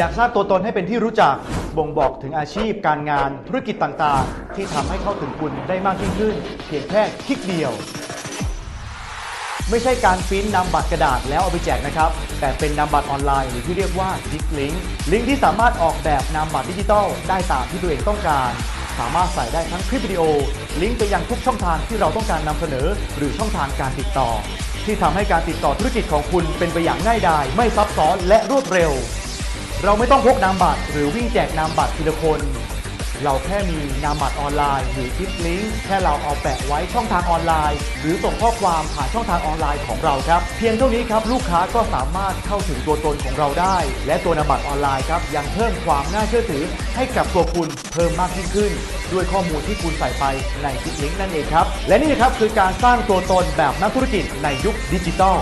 อยากสร้างตัวตนให้เป็นที่รู้จัก บ่งบอกถึงอาชีพการงาน ธุรกิจต่างๆ ที่ทำให้เข้าถึงคุณได้มากยิ่งขึ้น เพียงแค่คลิกเดียว ไม่ใช่การปริ้นนำบัตรกระดาษแล้วเอาไปแจกนะครับ แต่เป็นนำบัตรออนไลน์หรือที่เรียกว่าดิสลิงลิงก์ที่สามารถออกแบบนำบัตรดิจิทัลได้ตามที่ตัวเองต้องการ สามารถใส่ได้ทั้งคลิปวิดีโอ ลิงก์ไปยังทุกช่องทางที่เราต้องการนำเสนอ หรือช่องทางการติดต่อ ที่ทำให้การติดต่อธุรกิจของคุณเป็นไปอย่างง่ายดายไม่ซับซ้อนและรวดเร็ว เราไม่ต้องพกนามบัตรหรือวิ่งแจกนามบัตรทีละคน เราแค่มีนามบัตรออนไลน์ หรือคลิปลิงก์แค่เราเอาแปะไว้ช่องทางออนไลน์ หรือส่งข้อความผ่านช่องทางออนไลน์ของเราครับ เพียงเท่านี้ครับลูกค้าก็สามารถเข้าถึงตัวตนของเราได้ และตัวนามบัตรออนไลน์ครับยังเพิ่มความน่าเชื่อถือ ให้กับตัวคุณเพิ่มมากยิ่งขึ้น ด้วยข้อมูลที่คุณใส่ไปในคลิปลิงก์นั่นเองครับและนี่นะครับคือการสร้างตัวตนแบบนักธุรกิจในยุคดิจิทัล